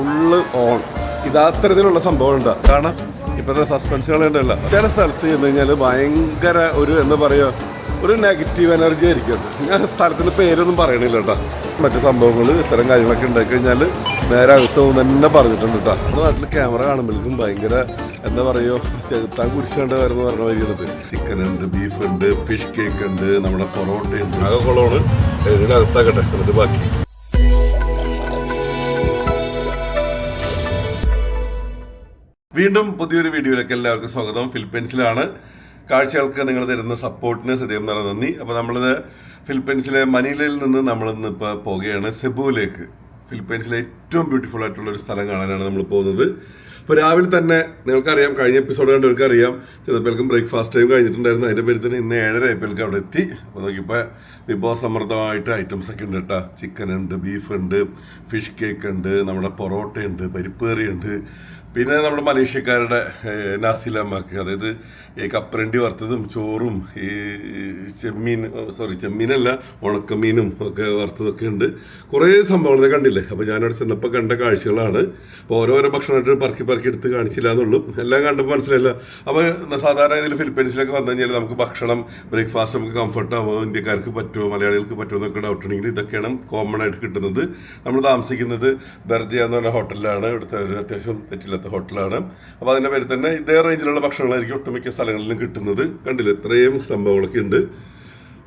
Full on ഇത് അത്തരത്തിലുള്ള സംഭവം ഉണ്ട് കാരണം ഇപ്പോഴത്തെ സസ്പെൻസുകൾ ഉണ്ടല്ല ചില സ്ഥലത്ത് ചെന്ന് കഴിഞ്ഞാൽ ഭയങ്കര ഒരു എന്താ പറയുക ഒരു നെഗറ്റീവ് എനർജി ആയിരിക്കും ഞാൻ സ്ഥലത്തിന്റെ പേരൊന്നും പറയണില്ല കേട്ടോ. മറ്റു സംഭവങ്ങൾ ഇത്തരം കാര്യങ്ങളൊക്കെ ഉണ്ടാക്കി കഴിഞ്ഞാൽ നേരെ അകത്ത് പോകുന്ന തന്നെ പറഞ്ഞിട്ടുണ്ട് കേട്ടോ. നമ്മുടെ നാട്ടിൽ ക്യാമറ കാണുമ്പോഴേക്കും ഭയങ്കര എന്താ പറയുക ചെകുത്താൻ കുടിച്ചുകൊണ്ട് വരുന്ന പറഞ്ഞ വരികണത് ചിക്കൻ ഉണ്ട് ബീഫ് ഉണ്ട് ഫിഷ് കേക്ക് ഉണ്ട് നമ്മുടെ പൊറോട്ട ഉണ്ട്. ആകെ കുളമാണ് ഇതിനകത്താക്കട്ടെ ബാക്കി. വീണ്ടും പുതിയൊരു വീഡിയോയിലേക്ക് എല്ലാവർക്കും സ്വാഗതം. ഫിലിപ്പീൻസിലാണ് കാഴ്ചകൾക്ക് നിങ്ങൾ തരുന്ന സപ്പോർട്ടിന് ഹൃദയം നിറഞ്ഞ നന്ദി. അപ്പോൾ നമ്മളിത് ഫിലിപ്പീൻസിലെ മനിലയിൽ നിന്ന് നമ്മളിന്ന് ഇപ്പോൾ പോവുകയാണ് സെബുവിലേക്ക്. ഫിലിപ്പീൻസിലെ ഏറ്റവും ബ്യൂട്ടിഫുൾ ആയിട്ടുള്ള ഒരു സ്ഥലം കാണാനാണ് നമ്മൾ പോകുന്നത്. അപ്പോൾ രാവിലെ തന്നെ നിങ്ങൾക്കറിയാം കഴിഞ്ഞ എപ്പിസോഡ് കണ്ടവർക്ക് അറിയാം ചിലപ്പോൾക്കും ബ്രേക്ക്ഫാസ്റ്റ് ടൈം കഴിഞ്ഞിട്ടുണ്ടായിരുന്നു. അതിന്റെ പേര് തന്നെ ഇന്ന് ഏഴര ആയപ്പോഴേക്കും അവിടെ എത്തി. അപ്പോൾ നോക്കിയപ്പോൾ വിഭവസമൃദ്ധമായിട്ട് ഐറ്റംസ് ഒക്കെ ഉണ്ട് കേട്ടോ. ചിക്കൻ ഉണ്ട് ബീഫ് ഉണ്ട് ഫിഷ് കേക്ക് ഉണ്ട് നമ്മുടെ പൊറോട്ട ഉണ്ട് പരിപ്പ് കറി ഉണ്ട് പിന്നെ നമ്മുടെ മലേഷ്യക്കാരുടെ നാസിലമാക്ക് അതായത് ഈ കപ്പരണ്ടി വറുത്തതും ചോറും ഈ ചെമ്മീൻ സോറി ചെമ്മീനല്ല ഉണക്കമീനും ഒക്കെ വറുത്തതൊക്കെ ഉണ്ട്. കുറേ സംഭവങ്ങൾ ഇത് കണ്ടില്ലേ? അപ്പോൾ ഞാനവിടെ ചെന്നപ്പോൾ കണ്ട കാഴ്ചകളാണ്. അപ്പോൾ ഓരോരോ ഭക്ഷണമായിട്ട് പറക്കി പറക്കി എടുത്ത് കാണിച്ചില്ല എന്നുള്ളൂ എല്ലാം കണ്ടപ്പോൾ മനസ്സിലായില്ല. അപ്പോൾ സാധാരണ ഇതിൽ ഫിലിപ്പീൻസിലൊക്കെ വന്നു കഴിഞ്ഞാൽ നമുക്ക് ഭക്ഷണം ബ്രേക്ക്ഫാസ്റ്റ് നമുക്ക് കംഫർട്ട് ഇന്ത്യക്കാർക്ക് പറ്റുമോ മലയാളികൾക്ക് പറ്റുമോ എന്നൊക്കെ ഡൗട്ട് ഉണ്ടെങ്കിൽ ഇതൊക്കെയാണ് കോമൺ ആയിട്ട് കിട്ടുന്നത്. നമ്മൾ താമസിക്കുന്നത് ബെർജിയ എന്ന് പറഞ്ഞ ഹോട്ടലിലാണ് ഇവിടുത്തെ ഒരു അത്യാവശ്യം തെറ്റില്ലാത്ത ഹോട്ടലാണ്. അപ്പോൾ അതിന്റെ പേരിൽ തന്നെ ഇതേ റേഞ്ചിലുള്ള ഭക്ഷണങ്ങളായിരിക്കും ഒട്ടുമിക്ക സ്ഥലങ്ങളിലും കിട്ടുന്നത്. കണ്ടില്ല? ഇത്രയും സംഭവങ്ങളൊക്കെ ഉണ്ട്.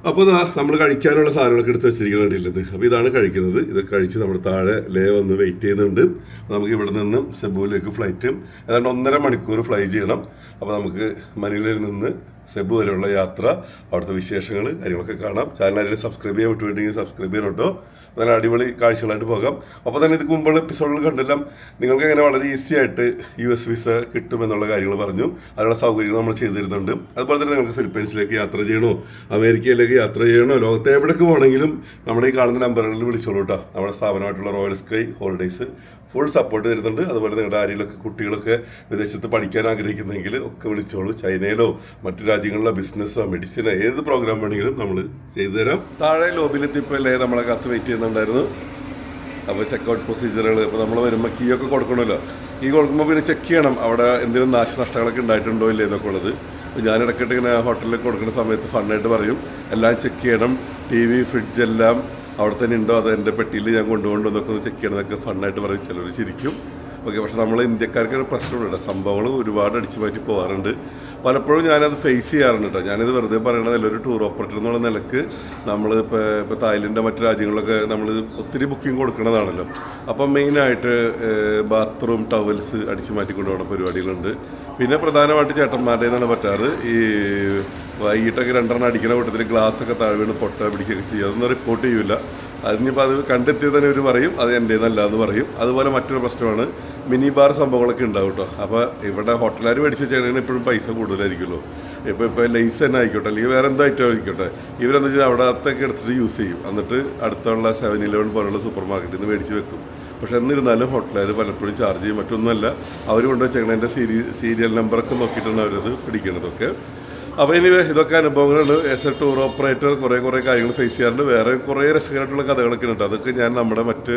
അപ്പോൾ നമ്മൾ കഴിക്കാനുള്ള സാധനങ്ങളൊക്കെ എടുത്ത് വെച്ചിരിക്കുന്നുണ്ടല്ലത് അപ്പോൾ ഇതാണ് കഴിക്കുന്നത്. ഇത് കഴിച്ച് നമ്മൾ താഴെ ലേ വന്ന് വെയിറ്റ് ചെയ്യുന്നുണ്ട്. നമുക്ക് ഇവിടെ നിന്നും സെബുവിലേക്ക് ഫ്ലൈറ്റ്. ഏതാണ്ട് ഒന്നര മണിക്കൂർ ഫ്ലൈ ചെയ്യണം. അപ്പോൾ നമുക്ക് മനിലയിൽ നിന്ന് സെബു വരെയുള്ള യാത്ര അവിടുത്തെ വിശേഷങ്ങൾ കാര്യങ്ങളൊക്കെ കാണാം. ചാനൽ ആരെങ്കിലും സബ്സ്ക്രൈബ് ചെയ്യാൻ വിട്ടുപോയിട്ടുണ്ടെങ്കിൽ സബ്സ്ക്രൈബ് ചെയ്യണം കേട്ടോ. നല്ല അടിപൊളി കാഴ്ചകളായിട്ട് പോകാം. അപ്പോൾ തന്നെ ഇതിന് മുമ്പുള്ള എപ്പിസോഡിൽ കണ്ടെല്ലാം. നിങ്ങൾക്ക് എങ്ങനെ വളരെ ഈസി ആയിട്ട് യു എസ് വിസ കിട്ടുമെന്നുള്ള കാര്യങ്ങൾ പറഞ്ഞു. അതിനുള്ള സൗകര്യങ്ങൾ നമ്മൾ ചെയ്തു തരുന്നുണ്ട്. അതുപോലെ തന്നെ നിങ്ങൾക്ക് ഫിലിപ്പീൻസിലേക്ക് യാത്ര ചെയ്യണോ? അമേരിക്കയിലേക്ക് യാത്ര ചെയ്യണോ? ലോകത്തെ എവിടേക്ക് പോകണമെങ്കിലും നമ്മുടെ ഈ കാണുന്ന നമ്പറുകളിൽ വിളിച്ചോളൂ കേട്ടോ നമ്മുടെ സ്ഥാപനമായിട്ടുള്ള royal sky holidays full support തരുന്നുണ്ട്. അതുപോലെ നിങ്ങളുടെ ആരെങ്കിലൊക്കെ കുട്ടികളൊക്കെ വിദേശത്ത് പഠിക്കാൻ ആഗ്രഹിക്കുന്നെങ്കിൽ ഒക്കെ വിളിച്ചോളൂ. ചൈനയിലോ മറ്റു രാജ്യങ്ങളിലോ ബിസിനസ്സോ മെഡിസിനോ ഏത് പ്രോഗ്രാം വേണമെങ്കിലും നമ്മൾ ചെയ്തു തരാം. താഴെ ലോബിലെത്തിയപ്പോഴല്ലേ നമ്മളെ കത്ത് വെയിറ്റ് ചെയ്യുന്നുണ്ടായിരുന്നു. അപ്പോൾ ചെക്ക് ഔട്ട് പ്രൊസീജിയറുകൾ ഇപ്പോൾ നമ്മൾ വരുമ്പോൾ കീ ഒക്കെ കൊടുക്കണമല്ലോ. കീ കൊടുക്കുമ്പോൾ പിന്നെ ചെക്ക് ചെയ്യണം. അവിടെ എന്തെങ്കിലും നാശനഷ്ടങ്ങളൊക്കെ ഉണ്ടായിട്ടുണ്ടോ ഇല്ലേ എന്നൊക്കെ ഉള്ളത്. ഞാൻ ഇടയ്ക്കിട്ട് ഇങ്ങനെ ഹോട്ടലിൽ കൊടുക്കുന്ന സമയത്ത് ഫണ്ണായിട്ട് പറയും. എല്ലാം ചെക്ക് ചെയ്യണം. ടി വി ഫ്രിഡ്ജ് എല്ലാം അവിടെ തന്നെ ഉണ്ടോ അത് എന്റെ പെട്ടിയിൽ ഞാൻ കൊണ്ടുപോകണ്ടോ എന്നൊക്കെ ഒന്ന് ചെക്ക് ചെയ്യണമെന്നൊക്കെ ഫണ്ണായിട്ട് പറയും. ചിലർ ചിരിക്കും. ഓക്കെ പക്ഷെ നമ്മൾ ഇന്ത്യക്കാർക്ക് ഒരു പ്രശ്നമുണ്ട് സംഭവങ്ങൾ ഒരുപാട് അടിച്ചു മാറ്റി പോകാറുണ്ട്. പലപ്പോഴും ഞാനത് ഫേസ് ചെയ്യാറുണ്ട് കേട്ടോ. ഞാനിത് വെറുതെ പറയണതല്ല. ഒരു ടൂർ ഓപ്പറേറ്റർ എന്നുള്ള നിലയ്ക്ക് നമ്മൾ ഇപ്പോൾ ഇപ്പോൾ തായ്ലൻഡ് മറ്റു രാജ്യങ്ങളിലൊക്കെ നമ്മൾ ഒത്തിരി ബുക്കിംഗ് കൊടുക്കുന്നതാണല്ലോ അപ്പം മെയിനായിട്ട് ബാത്റൂം ടവൽസ് അടിച്ചു മാറ്റി കൊണ്ടുപോകുന്ന പരിപാടികളുണ്ട്. പിന്നെ പ്രധാനമായിട്ട് ചേട്ടന്മാരുടെ നിന്നാണ് പറ്റാറ്. ഈ വൈകിട്ടൊക്കെ രണ്ടെണ്ണം അടിക്കുന്ന കൂട്ടത്തിൽ ഒക്കെ താഴെ വീണ് പൊട്ട പിടിക്കുകയൊക്കെ ചെയ്യും. അതൊന്നും റിപ്പോർട്ട് ചെയ്യൂല. അതിനിപ്പോൾ അത് കണ്ടെത്തിയത് തന്നെ ഒരു പറയും അത് എന്റെ എന്നല്ല എന്ന് പറയും. അതുപോലെ മറ്റൊരു പ്രശ്നമാണ് മിനി ബാർ സംഭവങ്ങളൊക്കെ ഉണ്ടാവും കേട്ടോ. അപ്പോൾ ഇവിടെ ഹോട്ടലുകാർ മേടിച്ച് വെച്ചാൽ ഇപ്പോഴും പൈസ കൂടുതലായിരിക്കുമല്ലോ ഇപ്പോൾ ഇപ്പോൾ ലൈസ് തന്നെ ആയിക്കോട്ടെ അല്ലെങ്കിൽ വേറെ എന്തോ ഐറ്റം ആയിക്കോട്ടെ. ഇവരെന്താ വെച്ചാൽ അവിടെ അകത്തൊക്കെ എടുത്തിട്ട് യൂസ് ചെയ്യും. എന്നിട്ട് അടുത്തുള്ള സെവൻ ഇലവൻ പോലുള്ള സൂപ്പർ മാർക്കറ്റിൽ നിന്ന് മേടിച്ച് വെക്കും. പക്ഷെ എന്നിരുന്നാലും ഹോട്ടലുകാർ പലപ്പോഴും ചാർജ് ചെയ്യും. മറ്റൊന്നുമല്ല അവർ കൊണ്ടുവച്ചേക്കണതിന്റെ സീരി സീരിയൽ നമ്പറൊക്കെ നോക്കിയിട്ടാണ് അവരത് പിടിക്കണതൊക്കെ അപ്പോൾ ഇനി ഇതൊക്കെ അനുഭവങ്ങളുണ്ട് ആസ് എ ടൂർ ഓപ്പറേറ്റർ കുറേ കുറേ കാര്യങ്ങൾ ഫേസ് ചെയ്യാറുണ്ട്. വേറെ കുറേ രസകരമായിട്ടുള്ള കഥകളൊക്കെ ഉണ്ട്. അതൊക്കെ ഞാൻ നമ്മുടെ മറ്റ്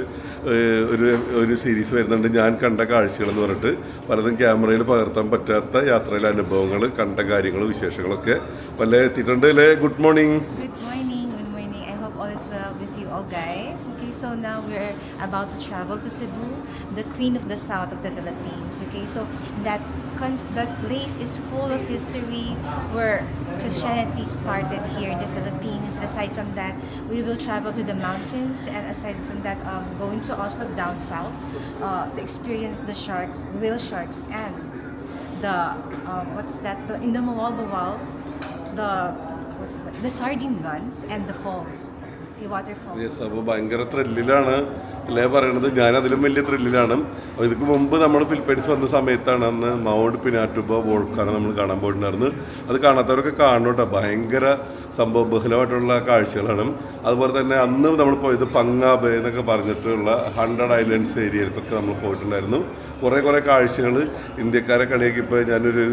ഒരു ഒരു സീരീസ് വരുന്നുണ്ട്. ഞാൻ കണ്ട കാഴ്ചകളെന്ന് പറഞ്ഞിട്ട് പലതും ക്യാമറയിൽ പകർത്താൻ പറ്റാത്ത യാത്രയിലെ അനുഭവങ്ങൾ കണ്ട കാര്യങ്ങൾ വിശേഷങ്ങളൊക്കെ പല എത്തിയിട്ടുണ്ട് അല്ലേ? Good morning good morning good morning I hope all is well with you all guys okay so now we we're about to travel to Cebu, the queen of the south of the Philippines. Okay, so that con- that place is full of history where Christianity started here in the Philippines. Aside from that, we will travel to the mountains and aside from that, um, going to Oslo down south uh, to experience the sharks, whale sharks and the um, what's that? The, in the Mawal Bawal, the the, the sardine runs and the falls, the. അപ്പോൾ ഭയങ്കര ത്രില്ലിലാണ് അല്ലേ പറയണത്? ഞാൻ അതിലും വലിയ ത്രില്ലിലാണ് അപ്പോൾ ഇതിക്ക് മുമ്പ് നമ്മൾ ഫിലിപ്പൈൻസ് വന്ന സമയത്താണ് അന്ന് മൗണ്ട് പിനാറ്റുബ വോൾക്കാണ് നമ്മൾ കാണാൻ പോയിട്ടുണ്ടായിരുന്നത്. അത് കാണാത്തവരൊക്കെ കാണണം ഭയങ്കര സംഭവ ബഹുലമായിട്ടുള്ള കാഴ്ചകളാണ്. അതുപോലെ തന്നെ അന്ന് നമ്മൾ പോയത് പങ്ങാബ് എന്നൊക്കെ പറഞ്ഞിട്ടുള്ള ഹൺഡ്രഡ് ഐലൻഡ്സ് ഏരിയയിലേക്കൊക്കെ നമ്മൾ പോയിട്ടുണ്ടായിരുന്നു. കുറേ കുറേ കാഴ്ചകൾ ഇന്ത്യക്കാരെ കളിയാക്കി ഇപ്പോൾ ഞാനൊരു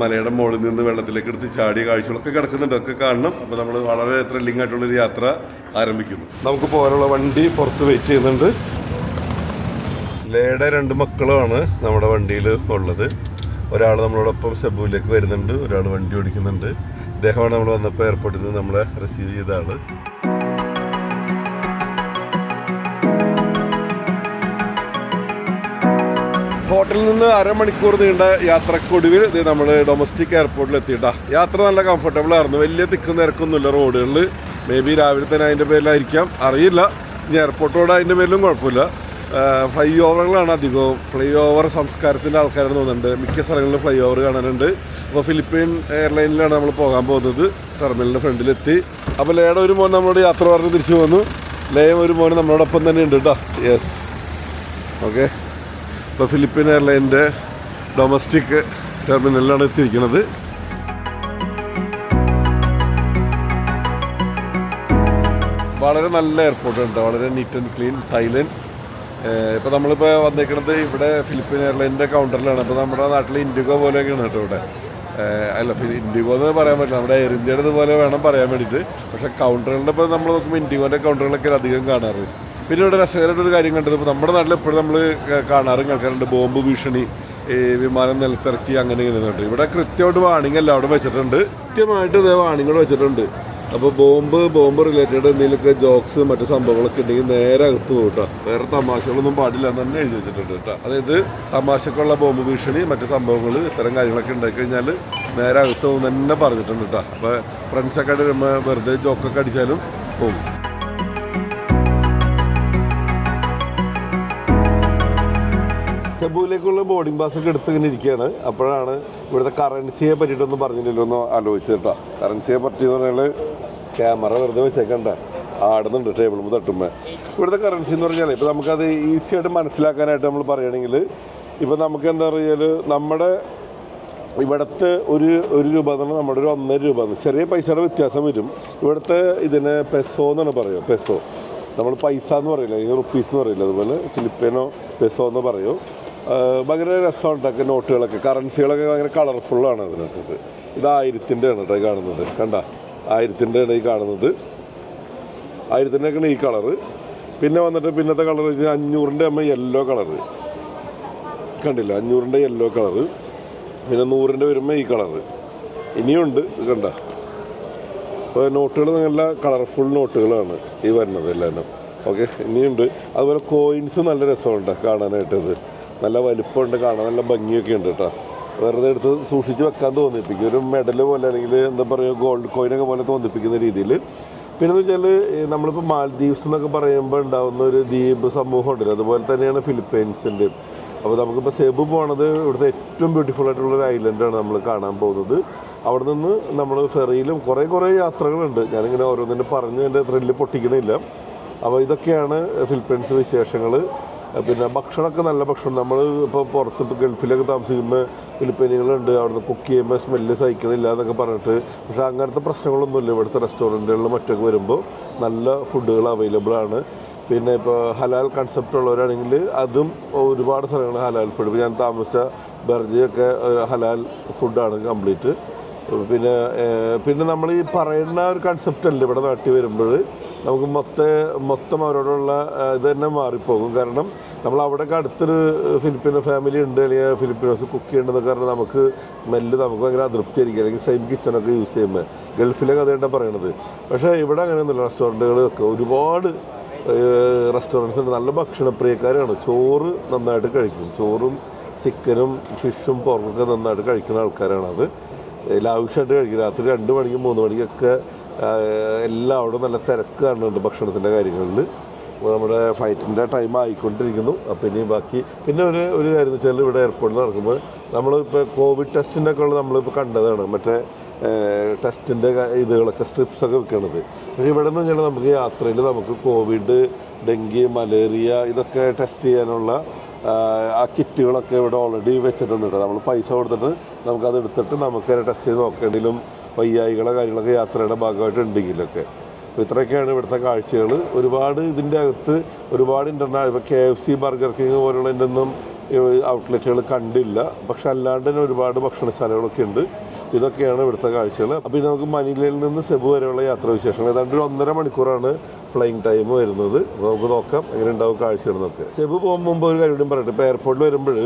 മലയുടെ മുകളിൽ നിന്ന് വെള്ളത്തിലേക്ക് എടുത്ത് ചാടിയ കാഴ്ചകളൊക്കെ കിടക്കുന്നുണ്ട്. ഒക്കെ കാണണം. അപ്പോൾ നമ്മൾ വളരെ ത്രില്ലിംഗ് ആയിട്ടുള്ളൊരു യാത്ര ആരംഭിക്കുന്നു. നമുക്ക് പോകാനുള്ള വണ്ടി പുറത്ത് വെയിറ്റ് ചെയ്യുന്നുണ്ട്. ലേയുടെ രണ്ട് മക്കളുമാണ് നമ്മുടെ വണ്ടിയിൽ ഉള്ളത്. ഒരാൾ നമ്മളോടൊപ്പം സെബുവിലേക്ക് വരുന്നുണ്ട്. ഒരാൾ വണ്ടി ഓടിക്കുന്നുണ്ട്. ഇദ്ദേഹമാണ് നമ്മൾ വന്നപ്പോൾ എയർപോർട്ടിൽ നിന്ന് നമ്മളെ റിസീവ് ചെയ്ത ആൾ ഹോട്ടലിൽ നിന്ന് അരമണിക്കൂർ നീണ്ട യാത്രക്കൊടുവിൽ ഇത് നമ്മൾ ഡൊമസ്റ്റിക് എയർപോർട്ടിൽ എത്തിയിട്ടാ. യാത്ര നല്ല കംഫർട്ടബിൾ ആയിരുന്നു. വലിയ തിക്കും നിരക്കൊന്നുമില്ല റോഡുകളിൽ മേ ബി രാവിലെ തന്നെ അതിന്റെ പേരിലായിരിക്കാം. അറിയില്ല. ഇനി എയർപോർട്ടോട് അതിന്റെ പേരിലും കുഴപ്പമില്ല. ഫ്ലൈ ഓവറുകളാണ് അധികവും. ഫ്ലൈ ഓവർ സംസ്കാരത്തിന്റെ ആൾക്കാരെന്ന് തോന്നുന്നുണ്ട്. മിക്ക സ്ഥലങ്ങളിലും ഫ്ലൈ ഓവർ കാണാനുണ്ട്. അപ്പോൾ ഫിലിപ്പീൻ എയർലൈനിലാണ് നമ്മൾ പോകാൻ പോകുന്നത്. ടെർമിനലിന്റെ ഫ്രണ്ടിലെത്തി. അപ്പോൾ ലേയുടെ ഒരു മോൻ നമ്മളോട് യാത്ര പറഞ്ഞ് തിരിച്ചു പോന്നു. ലേയും ഒരു മോൻ നമ്മളോടൊപ്പം തന്നെ ഉണ്ട് കേട്ടോ യെസ് ഓക്കെ അപ്പോൾ ഫിലിപ്പീൻ എയർലൈനിന്റെ ഡൊമസ്റ്റിക് ടെർമിനലിലാണ് എത്തിയിരിക്കുന്നത്. വളരെ നല്ല എയർപോർട്ട് ഉണ്ട് വളരെ നീറ്റ് ആൻഡ് ക്ലീൻ സൈലന്റ് ഇപ്പോൾ നമ്മളിപ്പോൾ വന്നിരിക്കുന്നത് ഇവിടെ ഫിലിപ്പീൻ എയർലൈനിന്റെ കൗണ്ടറിലാണ് അപ്പോൾ നമ്മുടെ നാട്ടിൽ ഇൻഡിഗോ പോലെയൊക്കെയാണ് കേട്ടോ ഇവിടെ. അല്ല ഇൻഡിഗോ എന്ന് പറയാൻ പറ്റില്ല. നമ്മുടെ എയർ ഇന്ത്യയുടെ പോലെ വേണം പറയാൻ വേണ്ടിയിട്ട്. പക്ഷേ കൗണ്ടറുകളുടെ ഇപ്പോൾ നമ്മൾ നോക്കുമ്പോൾ ഇൻഡിഗോന്റെ കൗണ്ടറുകളൊക്കെ അധികം കാണാറ്. പിന്നെ ഇവിടെ രസകരമായിട്ട് ഒരു കാര്യം കണ്ടത് ഇപ്പോൾ നമ്മുടെ നാട്ടിൽ എപ്പോഴും നമ്മൾ കാണാറും കേൾക്കാറുണ്ട്. ബോംബ് ഭീഷണി ഈ വിമാനം നിലത്തിറക്കി അങ്ങനെ ഇങ്ങനെ ഇവിടെ കൃത്യമായിട്ട് വാണിംഗ് അവിടെ വെച്ചിട്ടുണ്ട്. കൃത്യമായിട്ട് ഇതേ വാണിങ്ങൾ വെച്ചിട്ടുണ്ട്. അപ്പോൾ ബോംബ് ബോംബ് റിലേറ്റഡ് എന്തെങ്കിലുമൊക്കെ ജോക്സ് മറ്റു സംഭവങ്ങളൊക്കെ ഉണ്ടെങ്കിൽ നേരെ അകത്ത് പോകും കേട്ടോ വേറെ തമാശകളൊന്നും പാടില്ല എന്ന് തന്നെ എഴുതി വെച്ചിട്ടുണ്ട് കേട്ടോ അതായത് തമാശക്കുള്ള ബോംബ് ഭീഷണി മറ്റു സംഭവങ്ങൾ ഇത്തരം കാര്യങ്ങളൊക്കെ ഉണ്ടായി കഴിഞ്ഞാൽ നേരെ അകത്ത് തന്നെ പറഞ്ഞിട്ടുണ്ട് കേട്ടോ അപ്പോൾ ഫ്രണ്ട്സൊക്കെ ആയിട്ട് വരുമ്പോൾ വെറുതെ ജോക്കൊക്കെ അടിച്ചാലും പോകും സെബുവിലേക്കുള്ള ബോർഡിംഗ് പാസ് ഒക്കെ എടുത്ത് ഇങ്ങനെ ഇരിക്കുകയാണ്. അപ്പോഴാണ് ഇവിടുത്തെ കറൻസിയെ പറ്റിയിട്ടൊന്നും പറഞ്ഞില്ലല്ലോ എന്ന് ആലോചിച്ചത് കേട്ടോ. കറൻസിയെ പറ്റി എന്ന് പറഞ്ഞാൽ ക്യാമറ വെറുതെ വെച്ചേക്കണ്ട. ആടുന്നുണ്ട് ടേബിൾ തട്ടുമ്പോൾ ഇവിടുത്തെ കറൻസി എന്ന് പറഞ്ഞാൽ ഇപ്പോൾ നമുക്കത് ഈസി ആയിട്ട് മനസ്സിലാക്കാനായിട്ട് നമ്മൾ പറയുകയാണെങ്കിൽ ഇപ്പോൾ നമുക്ക് എന്താ പറയുക നമ്മുടെ ഇവിടുത്തെ ഒരു ഒരു രൂപ പറഞ്ഞാൽ നമ്മുടെ ഒരു ഒന്നര രൂപ ചെറിയ പൈസയുടെ വ്യത്യാസം വരും. ഇവിടുത്തെ ഇതിന് പെസോ എന്നാണ് പറയുക പെസോ നമ്മൾ പൈസ എന്ന് പറയില്ല? അല്ലെങ്കിൽ റുപ്പീസ് എന്ന് പറയില്ല? അതുപോലെ ഫിലിപ്പീനോ പെസോ എന്ന് പറയും. ഭയങ്കര രസമുണ്ടൊക്കെ നോട്ടുകളൊക്കെ. കറൻസികളൊക്കെ ഭയങ്കര കളർഫുള്ളാണ് അതിനകത്ത് ഇത് ആയിരത്തിന്റെ ആണ് കേട്ടോ കാണുന്നത്. കണ്ട? ആയിരത്തിന്റെ ആണ് ഈ കാണുന്നത്. ആയിരത്തിന്റെ ഒക്കെയാണ് ഈ കളറ് പിന്നെ വന്നിട്ട് പിന്നത്തെ കളർ വെച്ചാൽ അഞ്ഞൂറിന്റെ അമ്മ യെല്ലോ കളറ് കണ്ടില്ല? അഞ്ഞൂറിന്റെ യെല്ലോ കളറ് പിന്നെ നൂറിന്റെ വരുമ്പോൾ ഈ കളറ് ഇനിയുണ്ട്. കണ്ട? അപ്പോൾ നോട്ടുകൾ നല്ല കളർഫുൾ നോട്ടുകളാണ് ഈ വരുന്നത് എല്ലാവരും. ഓക്കെ ഇനിയുണ്ട്. അതുപോലെ കോയിൻസ് നല്ല രസമുണ്ട് കാണാനായിട്ട് ഇത് നല്ല വലിപ്പമുണ്ട് കാണാൻ നല്ല ഭംഗിയൊക്കെ ഉണ്ട് കേട്ടോ. വെറുതെ എടുത്ത് സൂക്ഷിച്ച് വെക്കാൻ തോന്നിപ്പിക്കും. ഒരു മെഡൽ പോലെ അല്ലെങ്കിൽ എന്താ പറയുക ഗോൾഡ് കോയിനൊക്കെ പോലെ തോന്നിപ്പിക്കുന്ന രീതിയിൽ പിന്നെ എന്ന് വെച്ചാൽ നമ്മളിപ്പോൾ മാൽദ്വീപ്സ് എന്നൊക്കെ പറയുമ്പോൾ ഉണ്ടാകുന്ന ഒരു ദ്വീപ് സമൂഹം ഉണ്ടല്ലോ അതുപോലെ തന്നെയാണ് ഫിലിപ്പൈൻസിന്റെ അപ്പോൾ നമുക്കിപ്പോൾ സെബു പോണത് ഇവിടുത്തെ ഏറ്റവും ബ്യൂട്ടിഫുൾ ആയിട്ടുള്ള ഒരു ഐലൻഡാണ് നമ്മൾ കാണാൻ പോകുന്നത്. അവിടെ നിന്ന് നമ്മൾ ഫെറിയിലും കുറേ കുറേ യാത്രകളുണ്ട്. ഞാനിങ്ങനെ ഓരോന്നിനും പറഞ്ഞ് എന്റെ ത്രില്ല് പൊട്ടിക്കണില്ല. അപ്പോൾ ഇതൊക്കെയാണ് ഫിലിപ്പൈൻസ് വിശേഷങ്ങൾ പിന്നെ ഭക്ഷണമൊക്കെ നല്ല ഭക്ഷണം. നമ്മൾ ഇപ്പോൾ പുറത്ത് ഇപ്പോൾ ഗൾഫിലൊക്കെ താമസിക്കുന്ന ഫിലിപ്പീനുകളുണ്ട്. അവിടുന്ന് കുക്ക് ചെയ്യുമ്പോൾ സ്മെല്ല് സഹിക്കണില്ല എന്നൊക്കെ പറഞ്ഞിട്ട്. പക്ഷേ അങ്ങനത്തെ പ്രശ്നങ്ങളൊന്നുമില്ല. ഇവിടുത്തെ റെസ്റ്റോറന്റുകളിലും മറ്റൊക്കെ വരുമ്പോൾ നല്ല ഫുഡുകൾ അവൈലബിൾ ആണ്. പിന്നെ ഇപ്പോൾ ഹലാൽ കൺസെപ്റ്റ് ഉള്ളവരാണെങ്കിൽ അതും ഒരുപാട് സ്ഥലങ്ങൾ ഹലാൽ ഫുഡ് ഇപ്പോൾ ഞാൻ താമസിച്ച ബർജിയൊക്കെ ഹലാൽ ഫുഡാണ് കംപ്ലീറ്റ് പിന്നെ പിന്നെ നമ്മൾ ഈ പറയുന്ന ഒരു കൺസെപ്റ്റ് അല്ല ഇവിടെ നാട്ടിൽ വരുമ്പോൾ? നമുക്ക് മൊത്ത മൊത്തം അവരോടുള്ള ഇത് തന്നെ മാറിപ്പോകും. കാരണം നമ്മൾ അവിടെയൊക്കെ അടുത്തൊരു ഫിലിപ്പീനോ ഫാമിലി ഉണ്ട് അല്ലെങ്കിൽ ഫിലിപ്പീനോസ് കുക്ക് ചെയ്യേണ്ടത് കാരണം നമുക്ക് സ്മെല്ല് നമുക്ക് ഭയങ്കര അതൃപ്തിയായിരിക്കും. അല്ലെങ്കിൽ സെയിം കിച്ചണൊക്കെ യൂസ് ചെയ്യുമ്പോൾ ഗൾഫിലെ കഥയാണ് പറയണത്. പക്ഷേ ഇവിടെ അങ്ങനെയൊന്നുമില്ല. റെസ്റ്റോറന്റുകളൊക്കെ ഒരുപാട് റെസ്റ്റോറന്റ്സ് ഉണ്ട്. നല്ല ഭക്ഷണപ്രിയക്കാരാണ്. ചോറ് നന്നായിട്ട് കഴിക്കും. ചോറും ചിക്കനും ഫിഷും പോർക്കൊക്കെ നന്നായിട്ട് കഴിക്കുന്ന ആൾക്കാരാണ് ലാവിഷായിട്ട് കഴിക്കും. രാത്രി രണ്ട് മണിക്കും മൂന്ന് മണിക്കൊക്കെ അവിടെ നല്ല തിരക്ക് കാണുന്നുണ്ട് ഭക്ഷണത്തിന്റെ കാര്യങ്ങളിൽ. നമ്മുടെ ഫ്ലൈറ്റിന്റെ ടൈം ആയിക്കൊണ്ടിരിക്കുന്നു. അപ്പോൾ ഇനി ബാക്കി പിന്നെ ഒരു ഒരു കാര്യം വെച്ചാൽ ഇവിടെ എയർപോർട്ടിൽ നടക്കുമ്പോൾ നമ്മളിപ്പോൾ കോവിഡ് ടെസ്റ്റിന്റെ ഒക്കെ ഉള്ള നമ്മളിപ്പോൾ കണ്ടതാണ്. മറ്റേ ടെസ്റ്റിന്റെ ഇതുകളൊക്കെ സ്ട്രിപ്സൊക്കെ വെക്കണത്. പക്ഷേ ഇവിടെ നിന്ന് വെച്ചാൽ നമുക്ക് യാത്രയിൽ നമുക്ക് കോവിഡ് ഡെങ്കി മലേറിയ ഇതൊക്കെ ടെസ്റ്റ് ചെയ്യാനുള്ള ആ, കിറ്റുകളൊക്കെ ഇവിടെ ഓൾറെഡി വെച്ചിട്ടുണ്ട്. നമ്മൾ പൈസ കൊടുത്തിട്ട് നമുക്കത് എടുത്തിട്ട് നമുക്ക് ടെസ്റ്റ് ചെയ്ത് നോക്കേണ്ടതിലും വയ്യായികളോ കാര്യങ്ങളൊക്കെ യാത്രയുടെ ഭാഗമായിട്ട് ഉണ്ടെങ്കിലൊക്കെ അപ്പോൾ ഇത്രയൊക്കെയാണ് ഇവിടുത്തെ കാഴ്ചകൾ. ഒരുപാട് ഇതിന്റെ അകത്ത് ഒരുപാട് ഇന്റർനാ ഇപ്പോൾ K F C burger king പോലുള്ളതിന്റെ ഒന്നും ഔട്ട്ലെറ്റുകൾ കണ്ടില്ല. പക്ഷെ അല്ലാണ്ട് തന്നെ ഒരുപാട് ഭക്ഷണശാലകളൊക്കെ ഉണ്ട്. ഇതൊക്കെയാണ് ഇവിടുത്തെ കാഴ്ചകൾ. അപ്പോൾ ഇത് നമുക്ക് മനിലയിൽ നിന്ന് സെബു വരെയുള്ള യാത്രാവിശേഷങ്ങൾ. ഏതാണ്ട് ഒരു ഒന്നര മണിക്കൂറാണ് ഫ്ലൈങ് ടൈം വരുന്നത്. നമുക്ക് നോക്കാം എങ്ങനെ ഉണ്ടാവും കാഴ്ചകൾ നോക്കാം സെബു പോകുമ്പോൾ മുമ്പ് ഒരു കാര്യം പറയട്ടെ. ഇപ്പോൾ എയർപോർട്ടിൽ വരുമ്പോൾ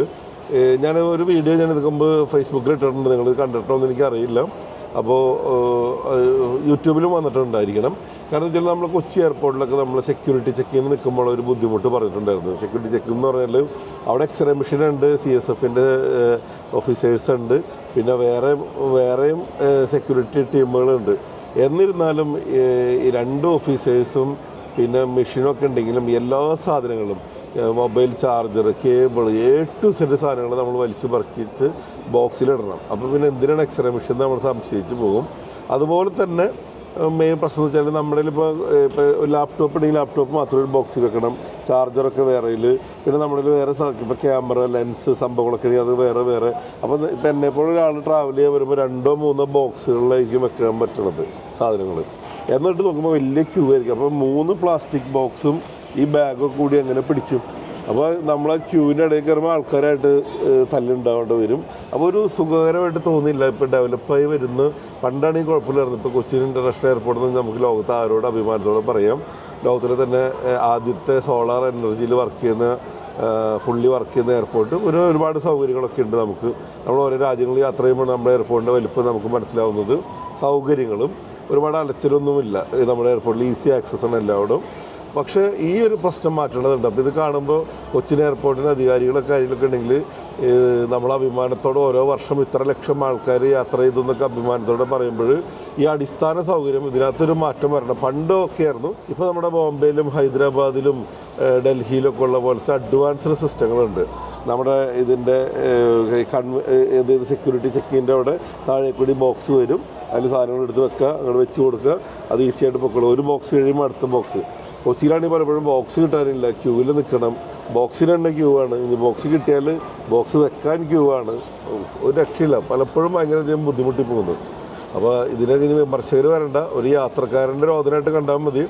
ഞാൻ ഒരു വീഡിയോ ഞാൻ ഇതിന് മുമ്പ് ഫേസ്ബുക്കിൽ ഇട്ടിട്ടുണ്ട്. നിങ്ങൾ കണ്ടിട്ടോ എന്ന് എനിക്കറിയില്ല. അപ്പോൾ യൂട്യൂബിലും വന്നിട്ടുണ്ടായിരിക്കണം. കാരണം വെച്ചാൽ നമ്മൾ കൊച്ചി എയർപോർട്ടിലൊക്കെ നമ്മൾ സെക്യൂരിറ്റി ചെക്കിങ്ങിന് നിൽക്കുമ്പോൾ ഒരു ബുദ്ധിമുട്ട് പറഞ്ഞിട്ടുണ്ടായിരുന്നു. സെക്യൂരിറ്റി ചെക്കിംഗ് എന്ന് പറഞ്ഞാൽ അവിടെ എക്സ്റേ മെഷീൻ ഉണ്ട് സി എസ് എഫിന്റെ ഓഫീസേഴ്സ് ഉണ്ട്. പിന്നെ വേറെ വേറെയും സെക്യൂരിറ്റി ടീമുകളുണ്ട് എന്നിരുന്നാലും രണ്ട് ഓഫീസേഴ്സും പിന്നെ മെഷീനൊക്കെ ഉണ്ടെങ്കിലും എല്ലാ സാധനങ്ങളും mobile charger cable A to Z സാധനങ്ങൾ നമ്മൾ വലിച്ചു പറക്കിച്ച് ബോക്സിലിടണം അപ്പോൾ പിന്നെ എന്തിനാണ് എക്സ്റേ മെഷീൻ നമ്മൾ സംശയിച്ച് പോകും. അതുപോലെ തന്നെ മെയിൻ പ്രശ്നം എന്ന് വെച്ചാൽ നമ്മുടെ ഇപ്പോൾ ഇപ്പോൾ ലാപ്ടോപ്പ് ഉണ്ടെങ്കിൽ ലാപ്ടോപ്പ് മാത്രം ഒരു ബോക്സിൽ വെക്കണം. ചാർജറൊക്കെ വേറെയിൽ പിന്നെ നമ്മുടെ വേറെ ഇപ്പോൾ ക്യാമറ ലെൻസ് സംഭവങ്ങളൊക്കെ അത് വേറെ വേറെ. അപ്പോൾ ഇപ്പം എന്നെപ്പോലെ ഒരാൾ ട്രാവൽ ചെയ്യാൻ വരുമ്പോൾ രണ്ടോ മൂന്നോ ബോക്സുകളിലായിരിക്കും വെക്കാൻ പറ്റണത് സാധനങ്ങൾ എന്നിട്ട് നോക്കുമ്പോൾ വലിയ ക്യൂ ആയിരിക്കും. അപ്പോൾ മൂന്ന് പ്ലാസ്റ്റിക് ബോക്സും ഈ ബാഗൊക്കെ കൂടി എങ്ങനെ പിടിക്കും? അപ്പോൾ നമ്മളെ ക്യൂവിന്റെ ഇടയിൽ കയറുമ്പോൾ ആൾക്കാരായിട്ട് തല്ലുണ്ടാവേണ്ടി വരും. അപ്പോൾ ഒരു സുഖകരമായിട്ട് തോന്നിയില്ല ഇപ്പോൾ ഡെവലപ്പായി വരുന്ന പണ്ടാണ് ഈ കുഴപ്പമില്ലായിരുന്നു. ഇപ്പോൾ കൊച്ചിൻ ഇന്റർനാഷണൽ എയർപോർട്ടിൽ നിന്ന് നമുക്ക് ലോകത്ത് ആരോട് അഭിമാനത്തോടെ പറയാം. ലോകത്തിലെ തന്നെ ആദ്യത്തെ സോളാർ എനർജിയിൽ വർക്ക് ചെയ്യുന്ന ഫുള്ളി വർക്ക് ചെയ്യുന്ന എയർപോർട്ട് ഒരു ഒരുപാട് സൗകര്യങ്ങളൊക്കെ ഉണ്ട് നമുക്ക്. നമ്മൾ ഓരോ രാജ്യങ്ങളിൽ യാത്ര ചെയ്യുമ്പോൾ നമ്മുടെ എയർപോർട്ടിന്റെ വലിപ്പം നമുക്ക് മനസ്സിലാവുന്നത് സൗകര്യങ്ങളും. ഒരുപാട് അലച്ചിലൊന്നുമില്ല. നമ്മുടെ എയർപോർട്ടിൽ ഈസി ആക്സസ് ആണ് എല്ലായിടും പക്ഷേ ഈ ഒരു പ്രശ്നം മാറ്റേണ്ടതുണ്ട് അപ്പോൾ ഇത് കാണുമ്പോൾ കൊച്ചിൻ എയർപോർട്ടിന്റെ അധികാരികളൊക്കെ അതിലൊക്കെ ഉണ്ടെങ്കിൽ നമ്മൾ അഭിമാനത്തോടെ ഓരോ വർഷം ഇത്ര ലക്ഷം ആൾക്കാർ യാത്ര ചെയ്തു എന്നൊക്കെ അഭിമാനത്തോടെ പറയുമ്പോൾ ഈ അടിസ്ഥാന സൗകര്യം ഇതിനകത്തൊരു മാറ്റം വരണം. പണ്ടൊക്കെ ആയിരുന്നു. ഇപ്പോൾ നമ്മുടെ ബോംബെയിലും ഹൈദരാബാദിലും ഡൽഹിയിലൊക്കെ ഉള്ള പോലത്തെ അഡ്വാൻസ്ഡ് സിസ്റ്റങ്ങളുണ്ട്. നമ്മുടെ ഇതിന്റെ കൺവ ഇത് സെക്യൂരിറ്റി ചെക്കിന്റെ അവിടെ താഴെ കൂടി ബോക്സ് വരും. അതിൽ സാധനങ്ങൾ എടുത്ത് വെക്കുക അങ്ങോട്ട് വെച്ച് കൊടുക്കുക. അത് ഈസി ആയിട്ട് പൊക്കോളും. ഒരു ബോക്സ് കഴിയുമ്പോൾ അടുത്ത ബോക്സ്. കൊച്ചിയിലാണെങ്കിൽ പലപ്പോഴും ബോക്സ് കിട്ടാനില്ല ക്യൂവിൽ നിൽക്കണം. ബോക്സിന് തന്നെ ക്യൂ ആണ്. ഇനി ബോക്സ് കിട്ടിയാൽ ബോക്സ് വെക്കാൻ ക്യൂ ആണ്. ഒരു രക്ഷയില്ല. പലപ്പോഴും ഭയങ്കരധികം ബുദ്ധിമുട്ടി പോകുന്നു അപ്പോൾ ഇതിനൊക്കെ ഇനി വിമർശകർ വരേണ്ട ഒരു യാത്രക്കാരന്റെ രോദനമായിട്ട് കണ്ടാൽ മതി.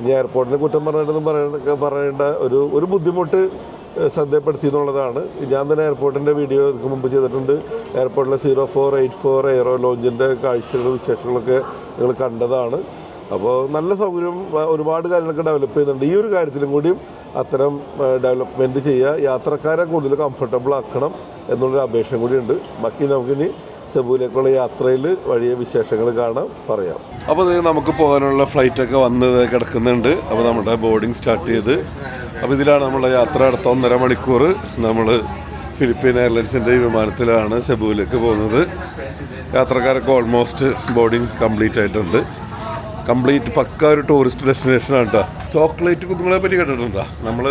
ഇനി എയർപോർട്ടിനെ കുറ്റം പറഞ്ഞിട്ടൊന്നും പറയേണ്ട പറയേണ്ട ഒരു ഒരു ബുദ്ധിമുട്ട് ശ്രദ്ധപ്പെടുത്തി എന്നുള്ളതാണ്. ഞാൻ തന്നെ എയർപോർട്ടിന്റെ വീഡിയോ ഇതിന് മുമ്പ് ചെയ്തിട്ടുണ്ട്. എയർപോർട്ടിലെ zero four eight four aero ലോഞ്ചിന്റെ കാഴ്ചകളും വിശേഷങ്ങളൊക്കെ നിങ്ങൾ കണ്ടതാണ്. അപ്പോൾ നല്ല സൗകര്യം ഒരുപാട് കാര്യങ്ങളൊക്കെ ഡെവലപ്പ് ചെയ്യുന്നുണ്ട്. ഈ ഒരു കാര്യത്തിലും കൂടിയും അത്തരം ഡെവലപ്മെന്റ് ചെയ്യുക യാത്രക്കാരെ കൂടുതൽ കംഫർട്ടബിൾ ആക്കണം എന്നുള്ളൊരു അപേക്ഷയും കൂടിയുണ്ട്. ബാക്കി നമുക്കിനി സെബുവിലേക്കുള്ള യാത്രയിൽ വലിയ വിശേഷങ്ങൾ കാണാം പറയാം. അപ്പോൾ നമുക്ക് പോകാനുള്ള ഫ്ലൈറ്റൊക്കെ വന്ന് കിടക്കുന്നുണ്ട്. അപ്പോൾ നമ്മുടെ ബോർഡിംഗ് സ്റ്റാർട്ട് ചെയ്ത്. അപ്പോൾ ഇതിലാണ് നമ്മളെ യാത്ര അടുത്ത ഒന്നര മണിക്കൂർ. നമ്മൾ ഫിലിപ്പീൻ എയർലൈൻസിന്റെ വിമാനത്തിലാണ് സെബുവിലേക്ക് പോകുന്നത്. യാത്രക്കാരൊക്കെ ഓൾമോസ്റ്റ് ബോർഡിംഗ് കംപ്ലീറ്റ് ആയിട്ടുണ്ട്. കംപ്ലീറ്റ് പക്ക ഒരു ടൂറിസ്റ്റ് ഡെസ്റ്റിനേഷനാണ് കേട്ടോ ചോക്ലേറ്റ് കുന്നുകളെ പറ്റി കേട്ടിട്ടുണ്ടോ? നമ്മൾ